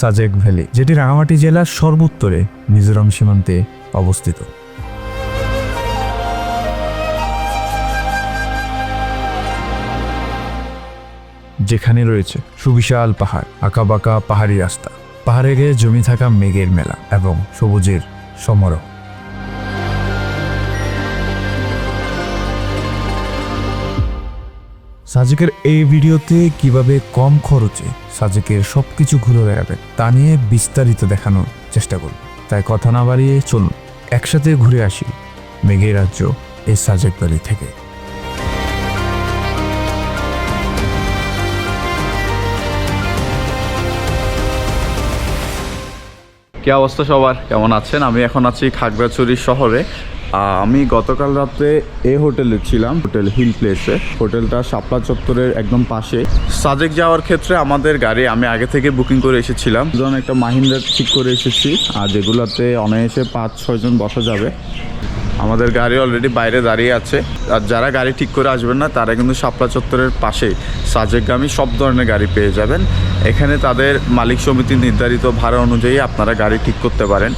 Sajek valley, যেটি রাঙামাটি জেলার সর্বোত্তরে মিজোরাম সীমান্তে অবস্থিত। যেখানে রয়েছে সুবিশাল পাহাড়, আঁকাবাঁকা পাহাড়ি রাস্তা। পাহাড়ে গিয়ে জমি থাকা মেঘের মেলা এবং সবুজের সমারোহ। সাজেকের এই ভিডিওতে কীভাবে কম খরচে সাজেকের সবকিছু ঘুরে বেড়াবেন তা নিয়ে বিস্তারিত দেখানোর চেষ্টা করব। তাই কথা না বাড়িয়ে চলুন, একসাথে ঘুরে আসি মেঘের রাজ্য এই সাজেক ভ্যালি থেকে। কি অবস্থা সবার? কেমন আছেন? আমি এখন আছি খাগড়াছড়ি শহরে। আমি গতকাল রাতে এ হোটেলে ছিলাম, হোটেল হিল প্লেসে। হোটেলটা শাপলা চত্বরের একদম পাশে। সাজেক যাওয়ার ক্ষেত্রে আমাদের গাড়ি, আমি আগে থেকে বুকিং করে এসেছিলাম। ধরুন একটা মাহিন্দ্রা ঠিক করে এসেছি, আর যেগুলোতে অনায়াসে পাঁচ ছয়জন বসা যাবে। আমাদের গাড়ি অলরেডি বাইরে দাঁড়িয়ে আছে। আর যারা গাড়ি ঠিক করে আসবেন না, তারা কিন্তু শাপলা চত্বরের পাশেই। সাজেকগামী সব ধরনের গাড়ি পেয়ে যাবেন। এখানে তাদের মালিক সমিতি নির্ধারিত ভাড়া অনুযায়ী আপনারা গাড়ি ঠিক করতে পারেন।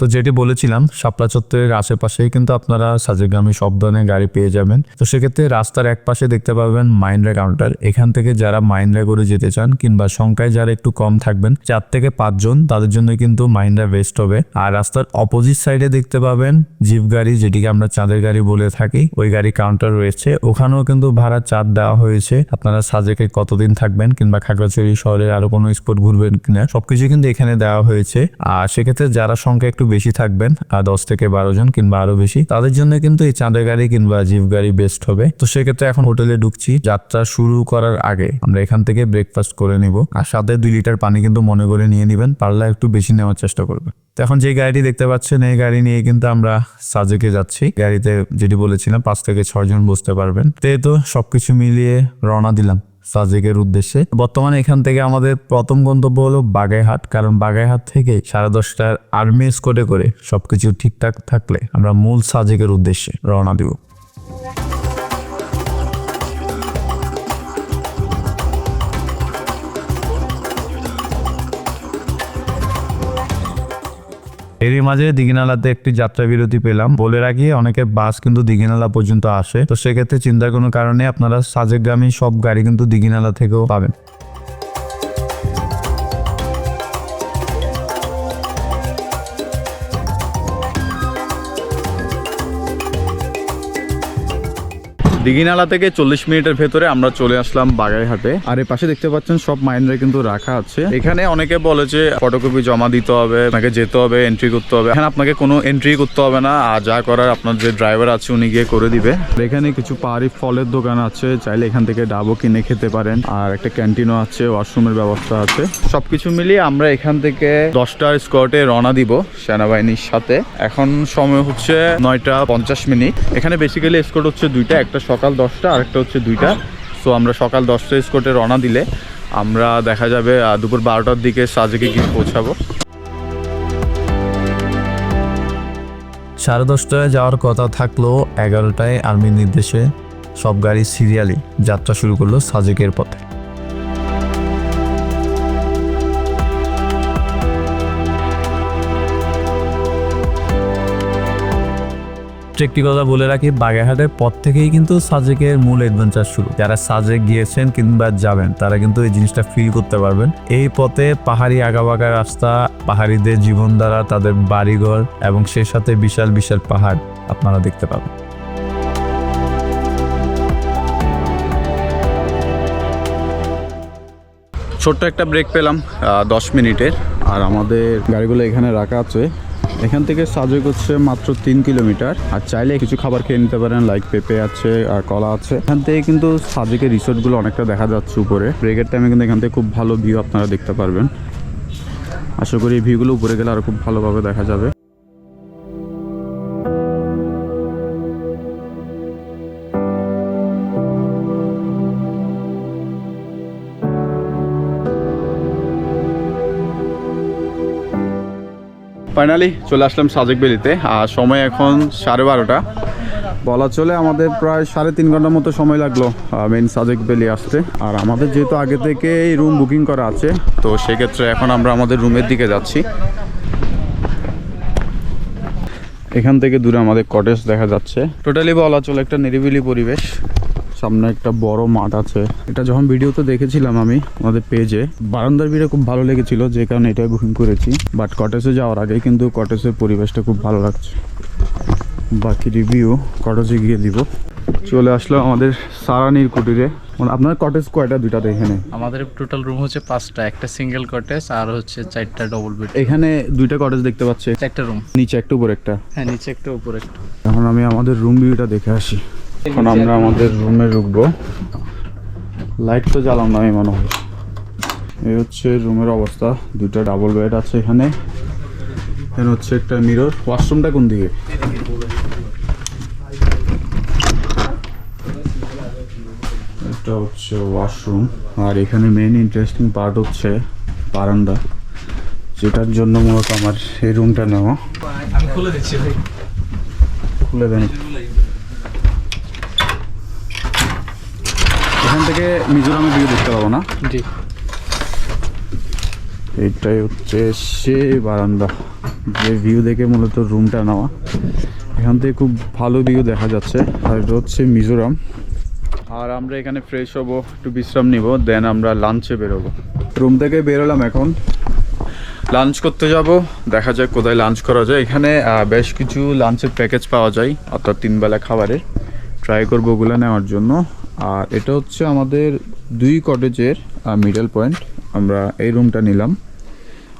তো যেটি বলেছিলাম, শাপলা চত্বরের আশেপাশেই কিন্তু আপনারা সাজেগ্রামী সব ধরনের গাড়ি পেয়ে যাবেন। তো সেক্ষেত্রে রাস্তার এক পাশে দেখতে পাবেন মাইন্ড্রা কাউন্টার এখান থেকে যারা মাইন্ড্রা করে যেতে চান কিংবা সংখ্যায় যারা একটু কম থাকবেন, চার থেকে পাঁচজন তাদের জন্য কিন্তু মাইন্ড্রা বেস্ট হবে। আর রাস্তার অপোজিট সাইডে দেখতে পাবেন জিপ গাড়ি, যেটিকে আমরা চাঁদের গাড়ি বলে থাকি। ওই গাড়ি কাউন্টার রয়েছে। ওখানেও কিন্তু ভাড়া চাঁদ দেওয়া হয়েছে। আপনারা সাজেকে কতদিন থাকবেন কিংবা খাগড়াছড়ি শহরের আরও কোনো স্পট ঘুরবেন কিনা, সবকিছু কিন্তু এখানে দেওয়া হয়েছে। আর সেক্ষেত্রে যারা সংখ্যা একটু বেশি থাকবেন আর দশ থেকে বারো জন কিংবা আরও বেশি। তাদের জন্য কিন্তু এই চাঁদের গাড়ি কিংবা জিপ গাড়ি বেস্ট হবে। তো সেক্ষেত্রে এখন হোটেলে ঢুকছি। যাত্রা শুরু করার আগে আমরা এখান থেকে ব্রেকফাস্ট করে নিব। আর সাথে দুই লিটার পানি কিন্তু মনে করে নিয়ে নেবেন। পারলে একটু বেশি নেওয়ার চেষ্টা করবেন। তো এখন যে গাড়িটি দেখতে পাচ্ছেন, এই গাড়ি নিয়ে কিন্তু আমরা সাজেকে যাচ্ছি। গাড়িতে যেটি বলেছিলাম, পাঁচ থেকে ছয় জন বসতে পারবেন। তো সবকিছু মিলিয়ে রওনা দিলাম। সাজেকের উদ্দেশ্যে। বর্তমানে এখান থেকে আমাদের প্রথম গন্তব্য হলো বাগাইহাট কারণ বাগাইহাট থেকে সাড়ে দশটার আর্মি স্কোটে করে সবকিছু ঠিকঠাক থাকলে আমরা মূল সাজেকের উদ্দেশ্যে রওনা দিব। এরই মাঝে দিঘিনালাতে একটি যাত্রা বিরতি পেলাম। বলে রাখি, অনেকে বাস কিন্তু দিঘিনালা পর্যন্ত আসে। তো সেক্ষেত্রে চিন্তার কোনো কারণে আপনারা সাজেকগামী সব গাড়ি কিন্তু দিঘিনালা থেকেও পাবেন। দিঘিনালা থেকে চল্লিশ মিনিটের ভেতরে আমরা চলে আসলাম বাগাইহাটে। আর এর পাশে দেখতে পাচ্ছেন সব মাইন্ডরা কিন্তু রাখা আছে। এখানে অনেকে বলে যে ফটোকপি জমা দিতে হবে, আপনাকে যেতে হবে এন্ট্রি করতে হবে। এখানে আপনাকে কোনো এন্ট্রি করতে হবে না। আর যা করার আপনার যে ড্রাইভার আছে, উনি গিয়ে করে দিবে। এখানে কিছু পাহাড়ি ফলের দোকান আছে। চাইলে এখান থেকে ডাবও কিনে খেতে পারেন। আর একটা ক্যান্টিনও আছে, ওয়াশরুমের ব্যবস্থা আছে। সবকিছু মিলিয়ে আমরা এখান থেকে দশটার স্কটে রওনা দিব সেনাবাহিনীর সাথে। এখন সময় হচ্ছে নয়টা পঞ্চাশ মিনিট। এখানে বেসিক্যালি স্কট হচ্ছে দুইটা, একটা সকাল দশটা, আরেকটা হচ্ছে দুইটা। সো আমরা সকাল দশটা স্কোর্টে রওনা দিলে আমরা দেখা যাবে দুপুর বারোটার দিকে সাজেকে গিয়ে পৌঁছাবো। সাড়ে দশটায় যাওয়ার কথা থাকল এগারোটায় আর্মির নির্দেশে। সব গাড়ি সিরিয়ালি যাত্রা শুরু করল সাজেকের পথে। একটি কথা বলে রাখি, বাগেরহাটের পর থেকেই কিন্তু সাজেকের মূল অ্যাডভেঞ্চার শুরু। যারা সাজেক গিয়েছেন কিংবা যাবেন, তারা কিন্তু এই জিনিসটা ফিল করতে পারবেন। এই পথে পাহাড়ি আঁকাবাঁকা রাস্তা, পাহাড়িদের জীবনধারা, তাদের বাড়িঘর এবং সে সাথে বিশাল বিশাল পাহাড় আপনারা দেখতে পাবেন। ছোট্ট একটা ব্রেক পেলাম দশ মিনিটের। আর আমাদের গাড়িগুলো এখানে রাখা আছে। এখান থেকে সাজেক হচ্ছে মাত্র তিন কিলোমিটার। আর চাইলে কিছু খাবার খেয়ে নিতে পারেন লাইক পেঁপে আছে আর কলা আছে। এখান থেকে কিন্তু সাজেকের রিসোর্টগুলো অনেকটা দেখা যাচ্ছে উপরে। ব্রেকের টাইমে কিন্তু এখান থেকে খুব ভালো ভিউ আপনারা দেখতে পারবেন। আশা করি এই ভিউগুলো উপরে গেলে আরও খুব ভালোভাবে দেখা যাবে। ফাইনালি চলে আসলাম সাজেক বেলিতে, আর সময় এখন সাড়ে বারোটা। বলা চলে আমাদের প্রায় সাড়ে তিন ঘণ্টার মতো সময় লাগল মেন সাজেক বেলি আসতে। আর আমাদের যেহেতু আগে থেকে এই রুম বুকিং করা আছে, তো সেক্ষেত্রে এখন আমরা আমাদের রুমের দিকে যাচ্ছি। এখান থেকে দূরে আমাদের কটেজ দেখা যাচ্ছে। টোটালি বলা চলে একটা নিরিবিলি পরিবেশ। সামনে একটা বড় মাঠ আছে। এটা যখন ভিডিওতে দেখেছিলাম আমি আমাদের পেজে বারান্দার ভিড়ে খুব ভালো লেগেছিল যে কারণে এটা বুকিং করেছি। বাট কটেজে যাওয়ার আগে কিন্তু কটেজের পরিবেশটা খুব ভালো লাগছে। বাকি রিভিউ কটেজে গিয়ে দিব। চলে আসলো আমাদের সারানির কুটিরে। মানে আপনার কটেজ কয়টা? দুইটা এখানে। আমাদের টোটাল রুম হচ্ছে পাঁচটা। একটা সিঙ্গেল কটেজ আর হচ্ছে চারটা ডবল বেড এখানে দুইটা কটেজ দেখতে পাচ্ছি। চারটা রুম নিচে একটা উপর একটা। হ্যাঁ নিচে একটা উপরে একটা। এখন আমি আমাদের রুম ভিউটা দেখে আসি। এখন আমরা আমাদের রুমে ঢুকবো। লাইট তো জ্বালাম না আমি মনে হয়। এই হচ্ছে রুমের অবস্থা। দুইটা ডাবল বেড আছে এখানে। এখানে হচ্ছে একটা মিরর ওয়াশরুমটা কোন দিকে? এটা হচ্ছে ওয়াশরুম আর এখানে মেইন ইন্টারেস্টিং পার্ট হচ্ছে বারান্দা। যেটার জন্য মূলত আমার এই রুমটা নেওয়া। খুলে দিচ্ছি খুলে দেন। এখান থেকে মিজোরামের ভিউ দেখতে পাবো না? জি। এইটাই হচ্ছে সে বারান্দা। যে ভিউ দেখে মূলত রুমটা নেওয়া। এখান থেকে খুব ভালো ভিউ দেখা যাচ্ছে। আর এটা হচ্ছে মিজোরাম। আর আমরা এখানে ফ্রেশ হব একটু বিশ্রাম নিব দেন আমরা লাঞ্চে বেরোবো। রুম থেকে বেরোলাম এখন। লাঞ্চ করতে যাব। দেখা যাক কোথায় লাঞ্চ করা যায়। এখানে বেশ কিছু লাঞ্চের প্যাকেজ পাওয়া যায় অর্থাৎ তিনবেলা খাবারের। ট্রাই করব ওগুলো নেওয়ার জন্য। আর এটা হচ্ছে আমাদের দুই কটেজের মিডল পয়েন্ট আমরা এই রুমটা নিলাম।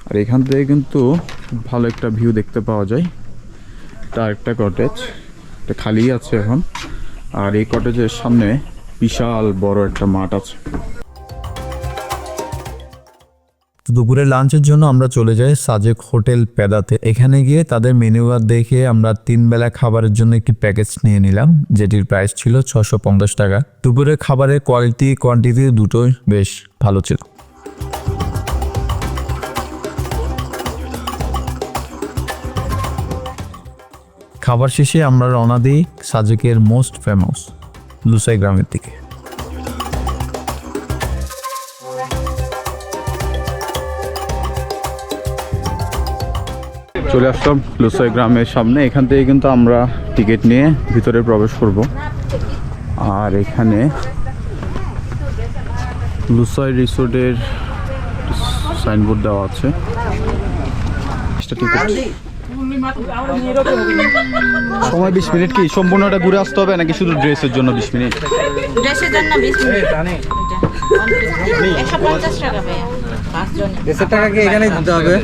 আর এখান থেকে কিন্তু ভালো একটা ভিউ দেখতে পাওয়া যায়। এটা একটা কটেজ এটা খালি আছে এখন। আর এই কটেজের সামনে বিশাল বড় একটা মাঠ আছে। তো দুপুরের লাঞ্চের জন্য আমরা চলে যাই সাজেক হোটেল পেদাতে। এখানে গিয়ে তাদের মেনু কার্ড দেখে আমরা তিন বেলা খাবারের জন্য একটি প্যাকেজ নিয়ে নিলাম, যেটির প্রাইস ছিল ছশো পঞ্চাশ টাকা। দুপুরের খাবারের কোয়ালিটি কোয়ান্টিটি দুটোই বেশ ভালো ছিল। খাবার শেষে আমরা রওনা দিই সাজেকের মোস্ট ফেমাস লুসাই গ্রামের দিকে। চলে আসলাম লুসাই গ্রামের সামনে। এখান থেকে কিন্তু আমরা টিকিট নিয়ে ভিতরে প্রবেশ করব। আর এখানে লুসাই রিসোর্টের সাইনবোর্ড দেওয়া আছে। সময় বিশ মিনিট কি? সম্পূর্ণটা ঘুরে আসতে হবে নাকি শুধু ড্রেসের জন্য বিশ মিনিট? ড্রেসের জন্য বিশ টাকা কি এখানে দিতে হবে?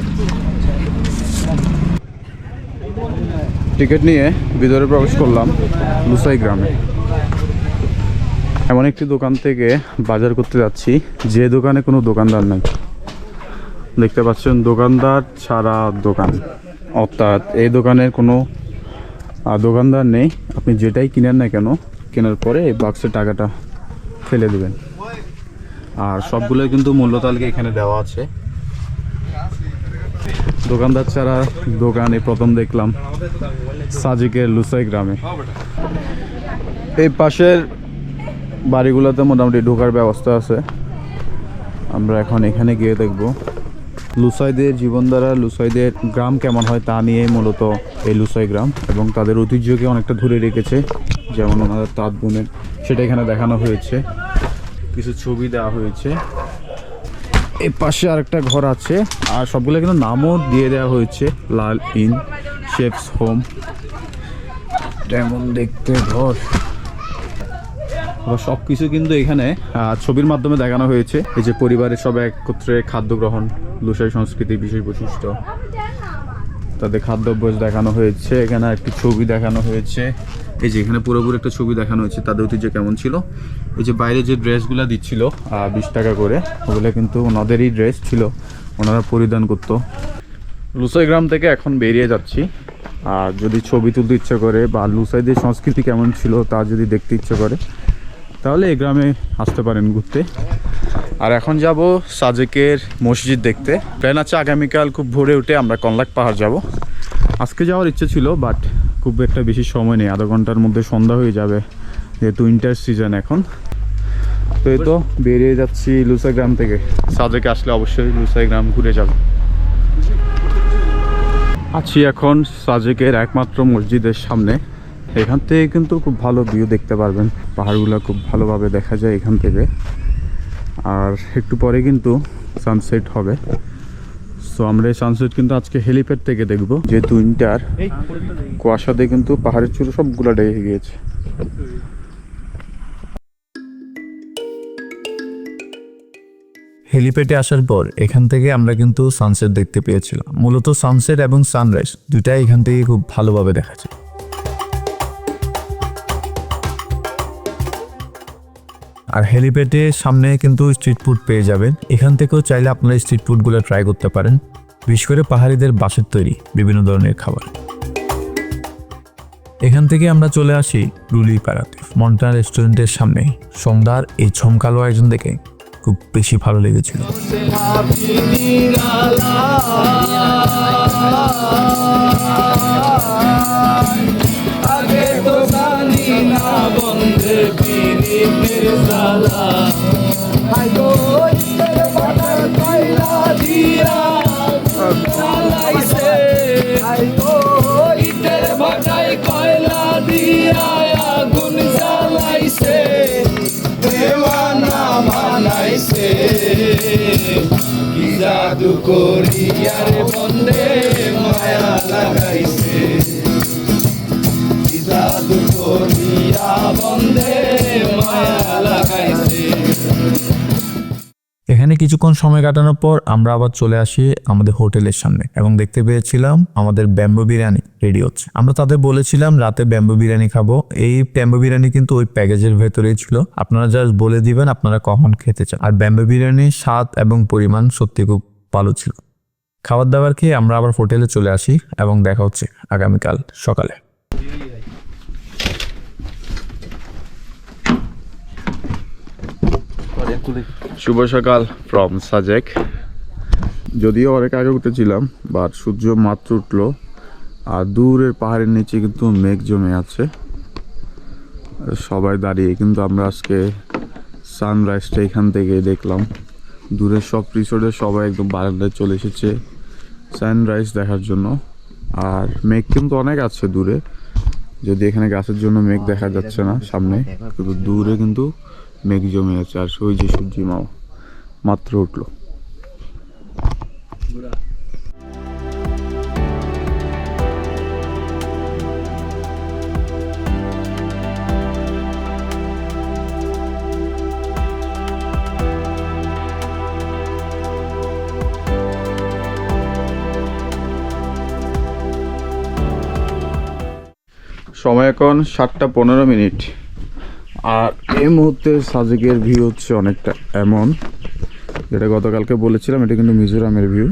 টিকিট নিয়ে ভিতরে প্রবেশ করলাম লুসাই গ্রামে। এমন একটি দোকান থেকে বাজার করতে যাচ্ছি, যে দোকানে কোনো দোকানদার নাই। দেখতে পাচ্ছেন দোকানদার ছাড়া দোকান। অর্থাৎ এই দোকানের কোনো দোকানদার নেই। আপনি যেটাই কিনেন না কেন, কেনার পরে এই বাক্সের টাকাটা ফেলে দেবেন। আর সবগুলো কিন্তু মূল্য তালিকা এখানে দেওয়া আছে। দোকানদার ছাড়া দোকানে প্রথম দেখলাম সাজিকের লুসাই গ্রামে। এই পাশের বাড়িগুলোতে মোটামুটি ঢোকার ব্যবস্থা আছে। আমরা এখন এখানে গিয়ে দেখব লুসাইদের জীবনধারা, লুসাইদের গ্রাম কেমন হয় তা নিয়ে মূলত এই লুসাই গ্রাম এবং তাদের ঐতিহ্যকে অনেকটা ধরে রেখেছে। যেমন ওনাদের তাঁত বোনের সেটা এখানে দেখানো হয়েছে। কিছু ছবি দেওয়া হয়েছে। এই পাশে আরেকটা ঘর আছে, আর সবগুলো কিন্তু নামও দিয়ে দেওয়া হয়েছে, লাল ইন, শেফস হোম। যেমন দেখতে ঘর। সব কিছু কিন্তু এখানে ছবির মাধ্যমে দেখানো হয়েছে। এই যে পরিবারের সব একত্রে খাদ্য গ্রহণ, লুসাই সংস্কৃতি বিশেষ বৈশিষ্ট্য। তাদের খাদ্যাভ্যাস দেখানো হয়েছে, এখানে একটি ছবি দেখানো হয়েছে। এই যে এখানে পুরোপুরি একটা ছবি দেখানো হয়েছে, তাদের ঐতিহ্য কেমন ছিল? এই যে বাইরে যে ড্রেসগুলো দিচ্ছিল বিশ টাকা করে, ওগুলো কিন্তু ওনাদেরই ড্রেস ছিল, ওনারা পরিধান করতো। লুসাই গ্রাম থেকে এখন বেরিয়ে যাচ্ছি। আর যদি ছবি তুলতে ইচ্ছে করে বা লুসাইদের সংস্কৃতি কেমন ছিল তা যদি দেখতে ইচ্ছে করে, তাহলে এই গ্রামে আসতে পারেন ঘুরতে। আর এখন যাব সাজেকের মসজিদ দেখতে। প্ল্যান আছে আগামীকাল খুব ভোরে উঠে আমরা কনলাক পাহাড় যাব। আজকে যাওয়ার ইচ্ছে ছিল, বাট খুব একটা বেশি সময় নেই, আধা ঘণ্টার মধ্যে সন্ধ্যা হয়ে যাবে, যেহেতু উইন্টার সিজন এখন। তো এই তো বেরিয়ে যাচ্ছি লুসা গ্রাম থেকে। সাজেকে আসলে অবশ্যই লুসাই গ্রাম ঘুরে যাবে। আছি এখন সাজেকের একমাত্র মসজিদের সামনে। এখান থেকে কিন্তু খুব ভালো ভিউ দেখতে পারবেন। পাহাড়গুলো খুব ভালোভাবে দেখা যায় এখান থেকে। আর একটু পরে কিন্তু সানসেট হবে। সো আমরা এই সানসেট কিন্তু আজকে হেলিপ্যাড থেকে দেখব। যেহেতু উইন্টার কুয়াশাতে কিন্তু পাহাড়ের চূড়ো সবগুলো ডেকে গিয়েছে। হেলিপ্যাডে আসার পর এখান থেকে আমরা কিন্তু সানসেট দেখতে পেয়েছিলাম। মূলত সানসেট এবং সানরাইজ দুটাই এখান থেকে খুব ভালোভাবে দেখা যায় আর হেলিপ্যাডে সামনে কিন্তু স্ট্রিট ফুড পেয়ে যাবেন। এখান থেকেও চাইলে আপনারা স্ট্রিট ফুডগুলো ট্রাই করতে পারেন। বিশেষ করে পাহাড়িদের বাসের তৈরি, বিভিন্ন ধরনের খাবার। এখান থেকে আমরা চলে আসি রুলি পাড়াতে রেস্টুরেন্টের সামনে। সন্ধ্যার এই ছমকালো আয়োজন দেখে খুব বেশি ভালো লেগেছিল। কয়লা দিয়া। আগুন জ্বালাইছে দেওয়ানা বানাইছে কি জাদু করিয়ার বন্দে কিছুক্ষণ সময় কাটানোর পর আমরা আবার চলে আসি আমাদের হোটেলের সামনে এবং দেখতে পেয়েছিলাম আমাদের ব্যাম্বো বিরিয়ানি রেডি হচ্ছে। আমরা তাদের বলেছিলাম, রাতে ব্যাম্বো বিরিয়ানি খাব। এই ব্যাম্বো বিরিয়ানি কিন্তু ওই প্যাকেজের ভেতরেই ছিল। আপনারা জাস্ট বলে দিবেন আপনারা কখন খেতে চান। আর ব্যাম্বো বিরিয়ানির স্বাদ এবং পরিমাণ সত্যি খুব ভালো ছিল। খাবার দাবার খেয়ে আমরা আবার হোটেলে চলে আসি এবং দেখা হচ্ছে আগামীকাল সকালে। শুভ সকাল ফ্রম সাজেক। যদিও অনেক আগে উঠেছিলাম বাট সূর্য মাত্র উঠল। আর দূরের পাহাড়ের নিচে কিন্তু মেঘ জমে আছে। সবাই দাঁড়িয়ে কিন্তু আমরা আজকে সানরাইজটা এখান থেকে দেখলাম। দূরের সব রিসোর্টের সবাই একদম বারান্দায় চলে এসেছে সানরাইজ দেখার জন্য। আর মেঘ কিন্তু অনেক আছে দূরে। যদি এখানে গাছের জন্য মেঘ দেখা যাচ্ছে না সামনে, কিন্তু দূরে কিন্তু মেঘ জমে আছে আর ওই যে সূর্যি মাও মাত্র উঠল। সময় এখন সাতটা পনেরো মিনিট। আর এই মুহূর্তে সাজেকের ভিউ হচ্ছে অনেকটা এমন, যেটা গতকালকে বলেছিলাম, এটা কিন্তু মিজোরামের ভিউ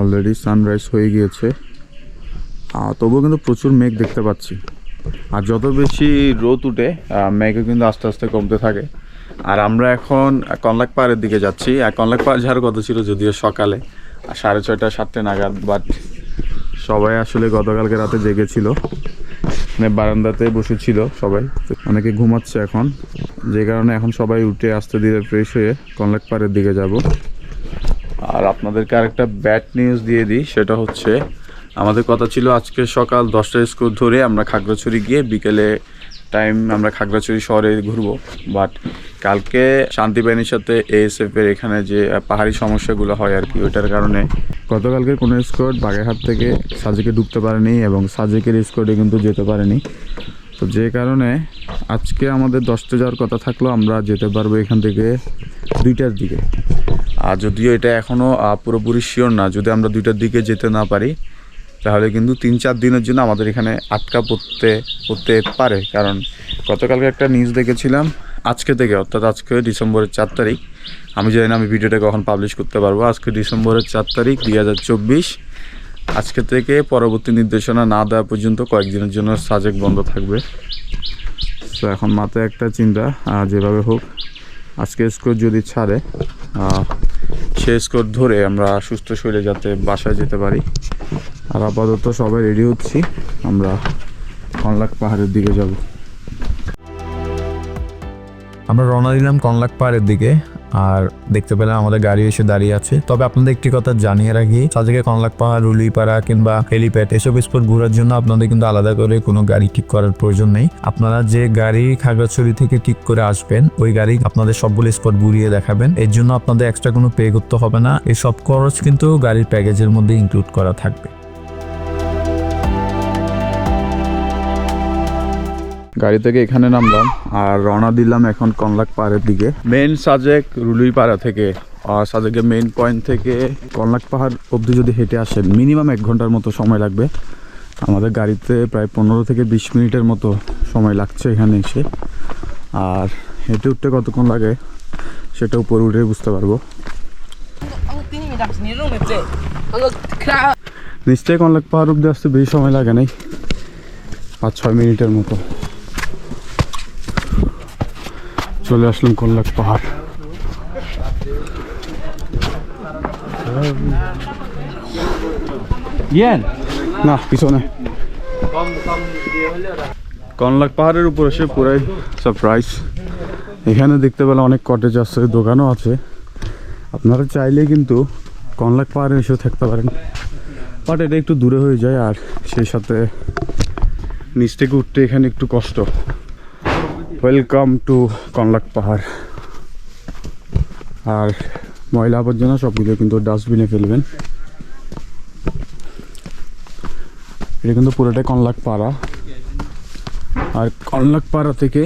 অলরেডি সানরাইজ হয়ে গিয়েছে। তবুও কিন্তু প্রচুর মেঘ দেখতে পাচ্ছি। আর যত বেশি রোদ উঠে মেঘও কিন্তু আস্তে আস্তে কমতে থাকে। আর আমরা এখন কনলাক পাহাড়ের দিকে যাচ্ছি। আর কনলাক পাহাড় যাওয়ার কথা ছিল যদিও সকালে সাড়ে ছয়টা, সাতটা নাগাদ বাট সবাই আসলে গতকালকে রাতে জেগেছিল। মানে বারান্দাতে বসেছিল সবাই। অনেকে ঘুমাচ্ছে এখন। যে কারণে এখন সবাই উঠে আসতে ধীরে ফ্রেশ হয়ে কনলাক পাড়ের দিকে যাব। আর আপনাদেরকে আরেকটা ব্যাড নিউজ দিয়ে দিই, সেটা হচ্ছে, আমাদের কথা ছিল আজকে সকাল দশটা স্কুল ধরে আমরা খাগড়াছড়ি গিয়ে বিকেলে টাইম আমরা খাগড়াছড়ি শহরে ঘুরবো বাট কালকে শান্তিবাহিনীর সাথে এএসএফ এর এখানে যে পাহাড়ি সমস্যাগুলো হয় আর কি, ওইটার কারণে গতকালকে কোনো স্কোয়াড বাগেরহাট থেকে সাজেকে ঢুকতে পারেনি এবং সাজেকের স্কোয়াডে কিন্তু যেতে পারেনি। তো যে কারণে আজকে আমাদের দশটা যাওয়ার কথা থাকল, আমরা যেতে পারব এখান থেকে দুইটার দিকে। আর যদিও এটা এখনও পুরোপুরি শিওর না, যদি আমরা দুইটার দিকে যেতে না পারি তাহলে কিন্তু তিন চার দিনের জন্য আমাদের এখানে আটকা পড়তে পড়তে পারে। কারণ গতকালকে একটা নিউজ দেখেছিলাম, আজকে থেকে, অর্থাৎ আজকে ডিসেম্বরের চার তারিখ। আমি জানি না আমি ভিডিওটা কখন পাবলিশ করতে পারব। আজকে ডিসেম্বরের চার তারিখ, দুই হাজার চব্বিশ। আজকে থেকে পরবর্তী নির্দেশনা না দেওয়া পর্যন্ত কয়েকদিনের জন্য সাজেক বন্ধ থাকবে। তো এখন মাথায় একটা চিন্তা যেভাবে হোক, আজকে স্কোর যদি ছাড়ে সে স্কোর ধরে আমরা সুস্থ শরীরে যাতে বাসায় যেতে পারি। আর আপাতত সবাই রেডি হচ্ছি। আমরা কনলাক পাহাড়ের দিকে যাব। আমরা রওনা দিলাম কনলাক পাহাড়ের দিকে, আর দেখতে পেলাম আমাদের গাড়ি এসে দাঁড়িয়ে আছে। তবে আপনাদের একটি কথা জানিয়ে রাখি সাজেকে কনলাক পাহাড়, রুলিপাড়া কিংবা হেলিপ্যাড, এসব স্পট ঘোরার জন্য আপনাদের কিন্তু আলাদা করে কোনো গাড়ি ঠিক করার প্রয়োজন নেই। আপনারা যে গাড়ি খাগড়াছড়ি থেকে ঠিক করে আসবেন, ওই গাড়ি আপনাদের সবগুলো স্পট ঘুরিয়ে দেখাবেন। এর জন্য আপনাদের এক্সট্রা কোনো পে করতে হবে না। এই সব খরচ কিন্তু গাড়ির প্যাকেজের মধ্যে ইনক্লুড করা থাকবে। গাড়ি থেকে এখানে নামলাম আর রওনা দিলাম এখন কনলাক পাহাড়ের দিকে। মেন সাজেক রুলুই পাড়া থেকে। আর সাজেকের মেইন পয়েন্ট থেকে কনলাক পাহাড় অবধি যদি হেঁটে আসেন মিনিমাম এক ঘণ্টার মতো সময় লাগবে। আমাদের গাড়িতে প্রায় পনেরো থেকে বিশ মিনিটের মতো সময় লাগছে এখানে এসে। আর হেঁটে উঠতে কতক্ষণ লাগে সেটা উপরে উঠে বুঝতে পারব। নিশ্চয়ই কনলাক পাহাড় অব্দি আসতে বেশি সময় লাগে নাই। পাঁচ ছয় মিনিটের মতো। চলে আসলাম কল্লাক পাহাড়। না পিছনে। কনলাক পাহাড়ের উপর এসে পুরাই সারপ্রাইজ এখানে দেখতে পেলে অনেক কটেজ আছে দোকানও আছে। আপনারা চাইলে কিন্তু কনলাক পাহাড়ে এসেও থাকতে পারেন। বাট এটা একটু দূরে হয়ে যায় আর সেই সাথে নিচ থেকে উঠতে এখানে একটু কষ্ট। ওয়েলকাম টু কনলাক পাহাড় আর ময়লা আবর্জনা সবগুলো কিন্তু ডাস্টবিনে ফেলবেন। এটা কিন্তু পুরোটাই কনলাক পাড়া আর কনলাক পাড়া থেকে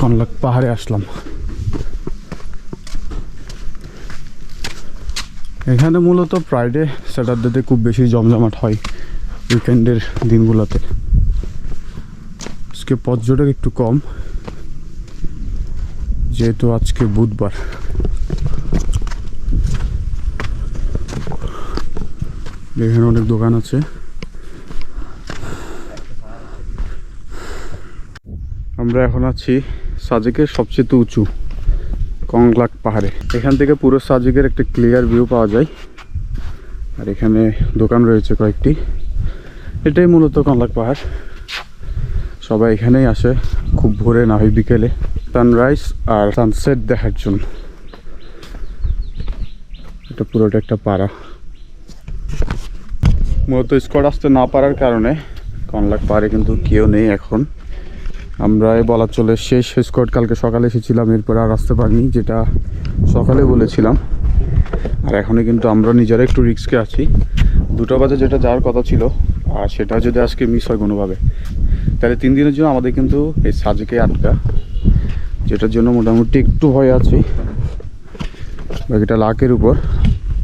কনলাক পাহাড়ে আসলাম। এখানে মূলত ফ্রাইডে স্যাটারডেতে খুব বেশি জমজমাট হয়। উইকেন্ডের দিনগুলোতে। আজকে পর্যটক একটু কম, যেহেতু আজকে বুধবার। এখানে অনেক দোকান আছে। আমরা এখন আছি সাজেকের সবচেয়ে উঁচু, কংলাক পাহাড়ে। এখান থেকে পুরো সাজেকের একটা ক্লিয়ার ভিউ পাওয়া যায়। আর এখানে দোকান রয়েছে কয়েকটি। এটাই মূলত কংলাক পাহাড়। সবাই এখানেই আসে, খুব ভোরে না হয় বিকেলে। সানরাইজ আর সানসেট দেখার জন্য। এটা পুরোটা একটা পাড়া। মূলত স্কট আসতে না পারার কারণে কনলাক পাহাড়ে কিন্তু কেউ নেই এখন। আমরা বলা চলে শেষ স্কট কালকে সকালে এসেছিলাম, এরপর আর আসতে পারিনি, যেটা সকালে বলেছিলাম। আর এখনই কিন্তু আমরা নিজেরা একটু রিস্কে আছি। দুটো বাজে যেটা যাওয়ার কথা ছিল, আর সেটা যদি আজকে মিস হয় কোনোভাবে। তাহলে তিন দিনের জন্য আমাদের কিন্তু এই সাজেকে আটকা, যেটার জন্য মোটামুটি একটু ভয় আছি। বাকিটা লাকের উপর,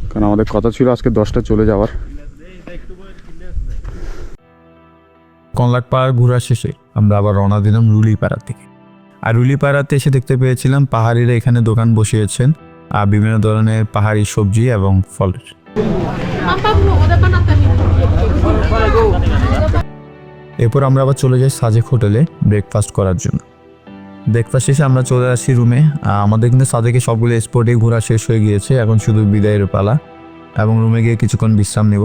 কারণ আমাদের কথা ছিল আজকে দশটা চলে যাওয়ার। কনলাক পাহাড় ঘোরা শেষে আমরা আবার রওনা দিলাম রুলিপাড়া থেকে আর রুলিপাড়াতে এসে দেখতে পেয়েছিলাম পাহাড়িরা এখানে দোকান বসিয়েছেন, আর বিভিন্ন ধরনের পাহাড়ি সবজি এবং ফলের। এরপর আমরা আবার চলে যাই সাজেক হোটেলে ব্রেকফাস্ট করার জন্য। ব্রেকফাস্ট শেষে আমরা চলে আসি রুমে আমাদের কিন্তু সাজেকে সবগুলো স্পটে ঘোরা শেষ হয়ে গিয়েছে। এখন শুধু বিদায়ের পালা এবং রুমে গিয়ে কিছুক্ষণ বিশ্রাম নেব।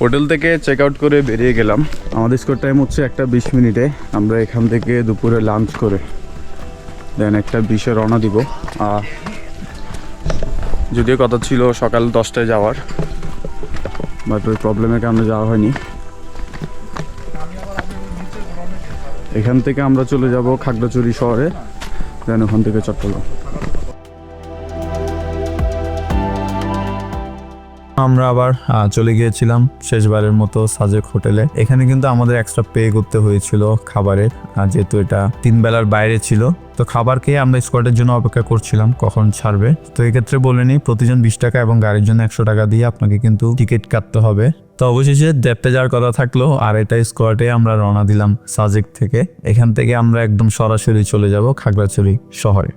হোটেল থেকে চেক আউট করে বেরিয়ে গেলাম। আমাদের স্কোর টাইম হচ্ছে একটা বিশ মিনিটে। আমরা এখান থেকে দুপুরে লাঞ্চ করে দেন একটা বিশে রওনা দিব। আর যদিও কথা ছিল সকাল দশটায় যাওয়ার বাট ওই প্রবলেমের কারণে যাওয়া হয়নি। এখান থেকে আমরা চলে যাব খাগড়াছড়ি শহরে দেন ওখান থেকে চট্টগ্রাম। আমরা আবার চলে গিয়েছিলাম শেষবারের মতো সাজেক হোটেলে। এখানে কিন্তু আমাদের এক্সট্রা পে করতে হয়েছিল খাবারের যেহেতু এটা তিন বেলার বাইরে ছিল, তো খাবার খেয়ে আমরা স্কোয়াডের জন্য অপেক্ষা করছিলাম কখন ছাড়বে। তো এক্ষেত্রে বলে নিই, প্রতিজন বিশ টাকা এবং গাড়ির জন্য একশো টাকা দিয়ে আপনাকে কিন্তু টিকিট কাটতে হবে। তো অবশেষে দেখতে যাওয়ার কথা থাকল, আর এটা স্কোয়াডে আমরা রওনা দিলাম সাজেক থেকে। এখান থেকে আমরা একদম সরাসরি চলে যাব খাগড়াছড়ি শহরে।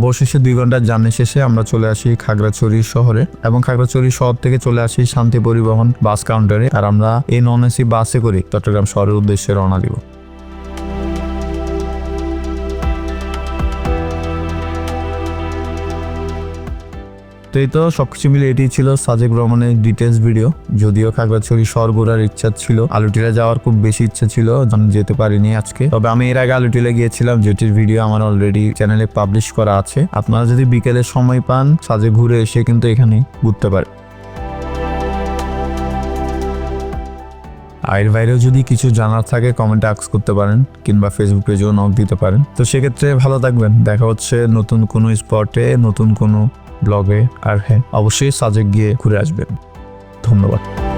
অবশেষে দুই ঘণ্টার জার্নি শেষে আমরা চলে আসি খাগড়াছড়ি শহরে এবং খাগড়াছড়ি শহর থেকে চলে আসি শান্তি পরিবহন বাস কাউন্টারে আর আমরা এই নন এসি বাসে করে চট্টগ্রাম শহরের উদ্দেশ্যে রওনা দিব। তো এই তো সবকিছু মিলে এটি ছিল সাজেক ভ্রমণের ডিটেলস ভিডিও যদিও খাগড়াছড়ি শহর ঘোরার ইচ্ছা ছিল, আলুটিলা যাওয়ার খুব বেশি ইচ্ছা ছিল যেতে পারিনি আজকে। তবে আমি এর আগে আলুটিলা গিয়েছিলাম, যেটির ভিডিও আমার অলরেডি চ্যানেলে পাবলিশ করা আছে। আপনারা যদি বিকেলে সময় পান, সাজে ঘুরে এসে কিন্তু এখানে ঘুরতে পারেন। আয়ের বাইরেও যদি কিছু জানার থাকে কমেন্টে আক্স করতে পারেন, কিংবা ফেসবুক পেজেও নক দিতে পারেন। তো সেক্ষেত্রে ভালো থাকবেন। দেখা হচ্ছে নতুন কোনো স্পটে নতুন কোনো ব্লগে আর হ্যাঁ অবশ্যই সাজেক গিয়ে ঘুরে আসবেন। ধন্যবাদ।